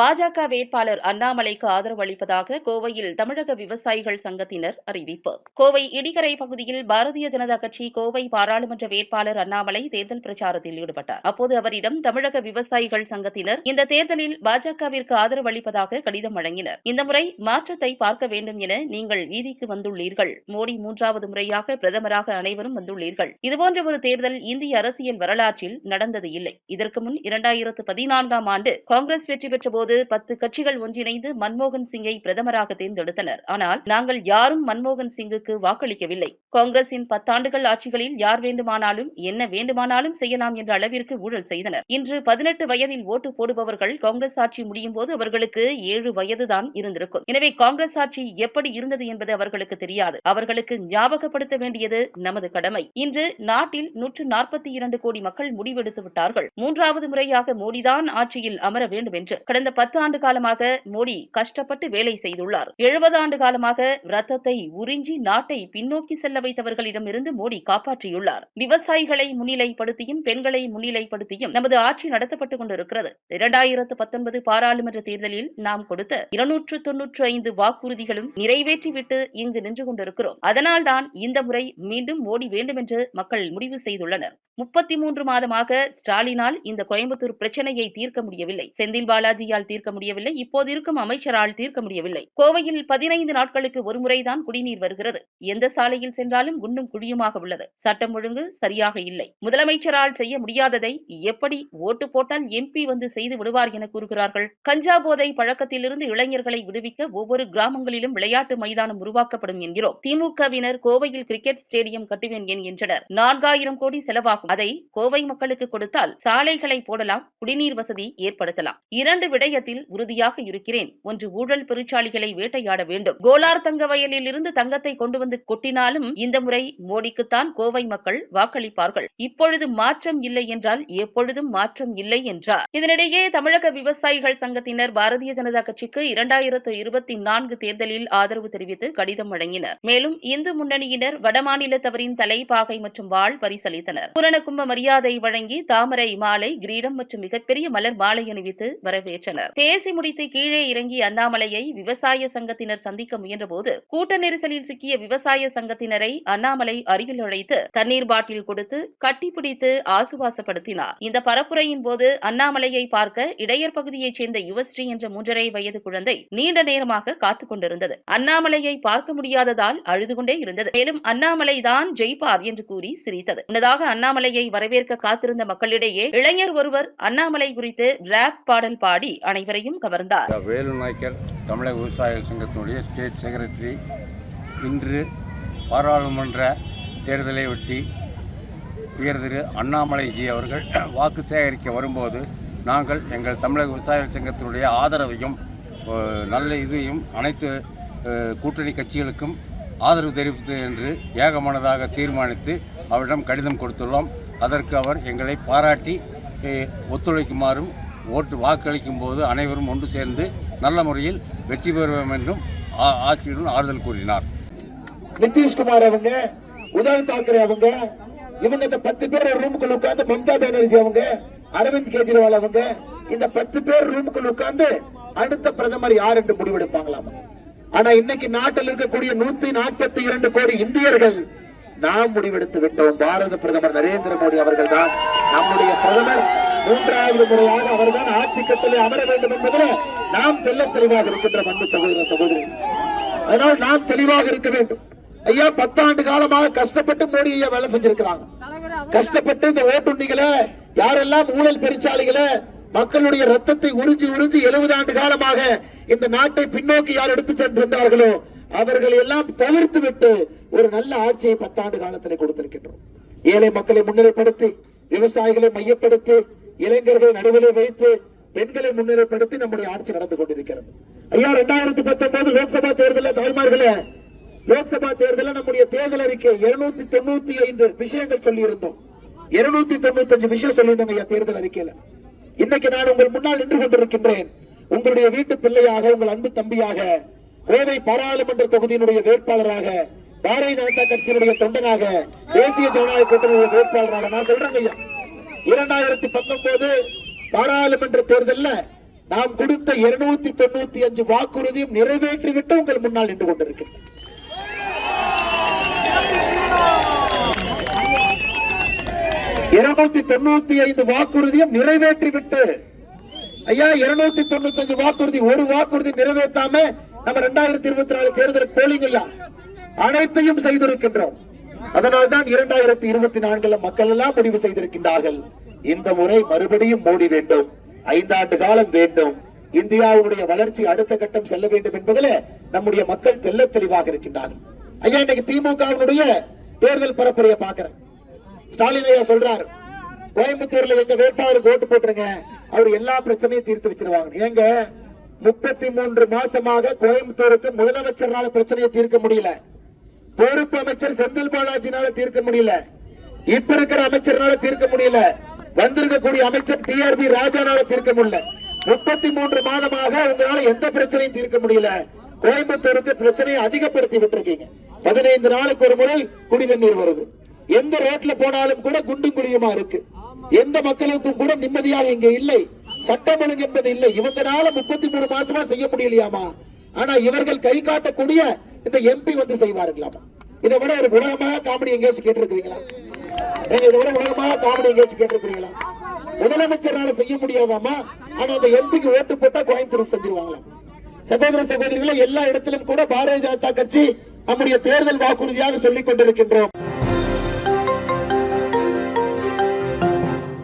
பாஜக வேட்பாளர் அண்ணாமலைக்கு ஆதரவு அளிப்பதாக கோவையில் தமிழக விவசாயிகள் சங்கத்தினர் அறிவிப்பு. கோவை இடிகரை பகுதியில் பாரதிய ஜனதா கட்சி கோவை பாராளுமன்ற வேட்பாளர் அண்ணாமலை தேர்தல் பிரச்சாரத்தில் ஈடுபட்டார். அப்போது அவரிடம் தமிழக விவசாயிகள் சங்கத்தினர் இந்த தேர்தலில் பாஜகவிற்கு ஆதரவு அளிப்பதாக கடிதம் வழங்கினர். இந்த முறை மாற்றத்தை பார்க்க வேண்டும் என நீங்கள் வீதிக்கு வந்துள்ளீர்கள். மோடி மூன்றாவது முறையாக பிரதமராக அனைவரும் வந்துள்ளீர்கள். இதுபோன்ற ஒரு தேர்தல் இந்திய அரசியல் வரலாற்றில் நடந்தது இல்லை. இதற்கு முன் இரண்டாயிரத்து பதினான்காம் ஆண்டு காங்கிரஸ் வெற்றி பெற்ற போது பத்து கட்சிகள் ஒன்றிணைந்து மன்மோகன் சிங்கை பிரதமராக தேர்ந்தெடுத்தனர். ஆனால் நாங்கள் யாரும் மன்மோகன் சிங்குக்கு வாக்களிக்கவில்லை. காங்கிரசின் பத்தாண்டுகள் ஆட்சிகளில் யார் வேண்டுமானாலும் என்ன வேண்டுமானாலும் செய்யலாம் என்ற அளவிற்கு ஊழல் செய்தனர். இன்று பதினெட்டு வயதில் ஓட்டு போடுபவர்கள் காங்கிரஸ் ஆட்சி முடியும் போது அவர்களுக்கு ஏழு வயதுதான் இருந்திருக்கும். எனவே காங்கிரஸ் ஆட்சி எப்படி இருந்தது என்பது அவர்களுக்கு தெரியாது. அவர்களுக்கு ஞாபகப்படுத்த வேண்டியது நமது கடமை. இன்று நாட்டில் நூற்று நாற்பத்தி இரண்டு கோடி மக்கள் முடிவெடுத்து விட்டார்கள். மூன்றாவது முறையாக மோடிதான் ஆட்சியில் அமர வேண்டும் என்று கடந்த பத்து ஆண்டு காலமாக மோடி கஷ்டப்பட்டு வேலை செய்துள்ளார். எழுபது ஆண்டு காலமாக ரத்தத்தை உறிஞ்சி நாட்டை பின்னோக்கி செல்ல வைத்தவர்களிடமிருந்து மோடி காப்பாற்றியுள்ளார். விவசாயிகளை முன்னிலைப்படுத்தியும் பெண்களை முன்னிலைப்படுத்தியும் நமது ஆட்சி நடத்தப்பட்டுக் கொண்டிருக்கிறது. இரண்டாயிரத்து பத்தொன்பது பாராளுமன்ற தேர்தலில் நாம் கொடுத்த இருநூற்று தொன்னூற்று ஐந்து வாக்குறுதிகளும் நிறைவேற்றிவிட்டு இங்கு நின்று கொண்டிருக்கிறோம். அதனால்தான் இந்த முறை மீண்டும் மோடி வேண்டும் என்று மக்கள் முடிவு செய்துள்ளனர். முப்பத்தி மூன்று மாதமாக ஸ்டாலினால் இந்த கோயம்புத்தூர் பிரச்சனையை தீர்க்க முடியவில்லை. செந்தில் பாலாஜியால் தீர்க்க முடியவில்லை. இப்போது இருக்கும் அமைச்சரால் தீர்க்க முடியவில்லை. கோவையில் பதினைந்து நாட்களுக்கு ஒருமுறைதான் குடிநீர் வருகிறது. எந்த சாலையில் சென்றாலும் குண்டும் குழியுமாக உள்ளது. சட்டம் ஒழுங்கு சரியாக இல்லை. முதலமைச்சரால் செய்ய முடியாததை எப்படி ஓட்டு போட்டால் எம்பி வந்து செய்து விடுவார் என கூறுகிறார்கள். கஞ்சா போதை பழக்கத்திலிருந்து இளைஞர்களை விடுவிக்க ஒவ்வொரு கிராமங்களிலும் விளையாட்டு மைதானம் உருவாக்கப்படும் என்கிறோம். திமுகவினர் கோவையில் கிரிக்கெட் ஸ்டேடியம் கட்டுவேன் என்கின்றனர் நான்காயிரம் கோடி செலவாகும். அதை கோவை மக்களுக்கு கொடுத்தால் சாலைகளை போடலாம் குடிநீர் வசதி ஏற்படுத்தலாம். இரண்டு விடயத்தில் உறுதியாக இருக்கிறேன். ஒன்று ஊழல் பெருச்சாளிகளை வேட்டையாட வேண்டும். கோலார் தங்க வயலில் இருந்து தங்கத்தை கொண்டு வந்து கொட்டினாலும் இந்த முறை மோடிக்குத்தான் கோவை மக்கள் வாக்களிப்பார்கள். இப்பொழுது மாற்றம் இல்லை என்றால் எப்பொழுதும் மாற்றம் இல்லை என்றார். இதனிடையே தமிழக விவசாயிகள் சங்கத்தினர் பாரதிய ஜனதா கட்சிக்கு இரண்டாயிரத்து இருபத்தி நான்கு தேர்தலில் ஆதரவு தெரிவித்து கடிதம் வழங்கினர். மேலும் இந்து முன்னணியினர் வடமாநிலத்தவரின் தலைப்பாகை மற்றும் வாழ் பரிசளித்தனர். பூரண கும்ப மரியாதை வழங்கி தாமரை மாலை கிரீடம் மற்றும் மிகப்பெரிய மலர் மாலை அணிவித்து வரவேற்றனர். பேசி முடித்து கீழே இறங்கி அண்ணாமலையை விவசாய சங்கத்தினர் சந்திக்க முயன்றபோது கூட்ட நெரிசலில் சிக்கிய விவசாய சங்கத்தினரை அண்ணாமலை அருகில் அழைத்து தண்ணீர் பாட்டில் கொடுத்து கட்டிப்பிடித்து ஆசுவாசப்படுத்தினார். இந்த பரப்புரையின் போது அண்ணாமலையை பார்க்க இடையர் பகுதியைச் சேர்ந்த யுவஸ்ரீ என்ற மூன்றரை வயது குழந்தை நீண்ட நேரமாக காத்துக் கொண்டிருந்தது. அண்ணாமலையை பார்க்க முடியாததால் அழுது கொண்டே இருந்தது. மேலும் அண்ணாமலை தான் ஜெயிப்பார் என்று கூறி சிரித்தது. முன்னதாக அண்ணாமலை அண்ணாமலையை வரவேற்க காத்திருந்த மக்களிடையே இளைஞர் ஒருவர் அண்ணாமலை குறித்து ரேப் பாடல் பாடி அனைவரையும் கவர்ந்தார். வேலு நாய்க்கர் தமிழக விவசாயிகள் சங்கத்தினுடைய ஸ்டேட் செக்ரட்டரி இன்று பாராளுமன்ற தேர்தலை ஒட்டி உயர் திரு அண்ணாமலைஜி அவர்கள் வாக்கு சேகரிக்க வரும்போது நாங்கள் எங்கள் தமிழக விவசாயிகள் சங்கத்தினுடைய ஆதரவையும் நல்ல இதையும் அனைத்து கூட்டணி கட்சிகளுக்கும் ஆதரவு தெரிவித்து என்று ஏகமனதாக தீர்மானித்து அவரிடம் கடிதம் கொடுத்துள்ளோம். அதற்கு அவர் எங்களை பாராட்டி ஒத்துழைக்குமாறும் ஓட்டு வாக்களிக்கும் போது அனைவரும் ஒன்று சேர்ந்து நல்ல முறையில் வெற்றி பெறுவோம் என்றும் ஆ- ஆறுதல் கூறினார். நிதிஷ்குமார் அவங்க உதவ் தாக்கரே அவங்க இவங்க இந்த பத்து பேர் ஒரு ரூமுக்குள்ள உட்கார்ந்து மம்தா பானர்ஜி அவங்க அரவிந்த் கெஜ்ரிவால் அவங்க இந்த பத்து பேர் ரூமுக்குள்ள உட்கார்ந்து அடுத்த பிரதமர் யார் என்று முடிவெடுப்பாங்களாமா. ஆனா இன்னைக்கு நாட்டில் இருக்கக்கூடிய நூத்தி நாற்பத்தி இரண்டு கோடி இந்தியர்கள் நாம் முடிவெடுத்து விட்டோம். பாரத பிரதமர் நரேந்திர மோடி அவர்கள் தான் நம்முடைய பிரதமர். மூன்றாவது முறையாக அவர்தான் ஆட்சி கட்டளை அமர வேண்டும் என்பதில் நாம் தெல்ல தெளிவாக இருக்கின்ற அன்பு சகோதர சகோதரி. அதனால் நாம் தெளிவாக இருக்க வேண்டும். ஐயா பத்தாண்டு காலமாக கஷ்டப்பட்டு மோடி ஐயா வேலை செஞ்சிருக்கிறாங்க. கஷ்டப்பட்டு இந்த ஓட்டுண்ணிகளை யாரெல்லாம் ஊழல் பெருச்சாளிகளை மக்களுடைய ரத்தத்தை உறிஞ்சி உறிஞ்சி எழுபது ஆண்டு காலமாக இந்த நாட்டை பின்னோக்கி யார் எடுத்து சென்றிருந்தார்களோ அவர்கள் எல்லாம் தவிர்த்து விட்டு ஒரு நல்ல ஆட்சியை பத்தாண்டு காலத்தில் கொடுத்திருக்கின்றோம். ஏழை மக்களை முன்னிலைப்படுத்தி விவசாயிகளை மையப்படுத்தி இளைஞர்களை நடுவிலே வைத்து பெண்களை முன்னிலைப்படுத்தி நம்முடைய ஆட்சி நடந்து கொண்டிருக்கிறது. ஐயா ரெண்டாயிரத்தி பத்தொன்பது லோக்சபா தேர்தலில் தாய்மார்களே லோக்சபா தேர்தலில் நம்முடைய தேர்தல் அறிக்கை இருநூத்தி தொண்ணூத்தி ஐந்து விஷயங்கள் சொல்லியிருந்தோம். இருநூத்தி தொண்ணூத்தி அஞ்சு விஷயம் சொல்லியிருந்தோம் ஐயா தேர்தல் அறிக்கையில. இன்னைக்கு நான் உங்கள் முன்னால் நின்று கொண்டிருக்கின்றேன். உங்களுடைய வீட்டு பிள்ளையாக உங்கள் அன்பு தம்பியாக கோவை பாராளுமன்ற தொகுதியினுடைய வேட்பாளராக பாரதிய ஜனதா கட்சியினுடைய தொண்டனாக தேசிய ஜனநாயக கூட்டணியுடைய வேட்பாளராக நான் சொல்றேன் ஐயா. இரண்டாயிரத்தி பத்தொன்பது பாராளுமன்ற தேர்தல்ல நாம் கொடுத்த இருநூத்தி தொண்ணூத்தி அஞ்சு வாக்குறுதியும் நிறைவேற்றிவிட்டு உங்கள் முன்னால் நின்று கொண்டிருக்கிறேன் இருநூத்தி தொண்ணூத்தி ஐந்து வாக்குறுதியும் நிறைவேற்றி விட்டு ஐயா இருநூத்தி தொண்ணூத்தி அஞ்சு வாக்குறுதி ஒரு வாக்குறுதி நிறைவேற்றாம நம்ம இரண்டாயிரத்தி இருபத்தி நாலு தேர்தல் போலிங் ஐயா. அனைத்தையும் செய்திருக்கின்றோம். அதனால்தான் இரண்டாயிரத்தி இருபத்தி நான்குல மக்கள் எல்லாம் முடிவு செய்திருக்கின்றார்கள். இந்த முறை மறுபடியும் மோடி வேண்டும். ஐந்தாண்டு காலம் வேண்டும். இந்தியாவுடைய வளர்ச்சி அடுத்த கட்டம் செல்ல வேண்டும் என்பதில் நம்முடைய மக்கள் தெல்ல தெளிவாக இருக்கின்றார்கள். ஐயா இன்னைக்கு திமுகவினுடைய தேர்தல் பரப்புரையை பார்க்கிறேன். ஸ்டாலின் ஐயா சொல்றாரு. கோயம்புத்தூர்ல எங்க வேட்பாளருக்கு ஓட்டு போட்டுருங்க. அவர் எல்லா பிரச்சனையும் தீர்த்து வச்சிருவாங்க. ஏங்க முப்பத்தி மூன்று மாசமாக கோயம்புத்தூருக்கு முதலமைச்சர்னால பிரச்சனையை தீர்க்க முடியல. பொறுப்பு அமைச்சர் செந்தில் பாலாஜினால தீர்க்க முடியல. இப்ப இருக்கிற அமைச்சர்னால தீர்க்க முடியல. வந்திருக்கக்கூடிய அமைச்சர் டிஆர்பி ராஜானால தீர்க்க முடியல. முப்பத்தி மூன்று மாதமாக உங்களால எந்த பிரச்சனையும் தீர்க்க முடியல. கோயம்புத்தூருக்கு பிரச்சனையை அதிகப்படுத்தி விட்டுருக்கீங்க. பதினைந்து நாளுக்கு ஒரு முறை குடி தண்ணீர் வருது. எந்த ரோட்ல போனாலும் கூட குண்டும் குழியுமா இருக்கு? எந்த மக்களுக்கும் கூட நிம்மதியாக இங்க இல்லை. சட்டம் ஒழுங்கு என்பது இல்லை. இவங்கனால முப்பத்தி மூணு மாசமா செய்ய முடியலையாமா? ஆனா இவர்கள் கை காட்டக்கூடிய இந்த எம்பி வந்து செய்வார்களாமா? இதை விட ஒரு உலகமாக காமெடி எங்கேயாச்சும் கேட்டிருக்கிறீங்களா? நீங்க இதை விட உலகமாக காமெடி எங்கேயாச்சும் கேட்டிருக்கிறீங்களா? முதலமைச்சரால செய்ய முடியாதாமா? ஆனா அந்த எம்பிக்கு ஓட்டு போட்டா கோயம்புத்தூர் செஞ்சிருவாங்களாம். சகோதர சகோதரிகளை எல்லா இடத்திலும் கூட பாரதிய ஜனதா கட்சி நம்முடைய தேர்தல் வாக்குறுதியாக சொல்லிக் கொண்டிருக்கின்றோம்.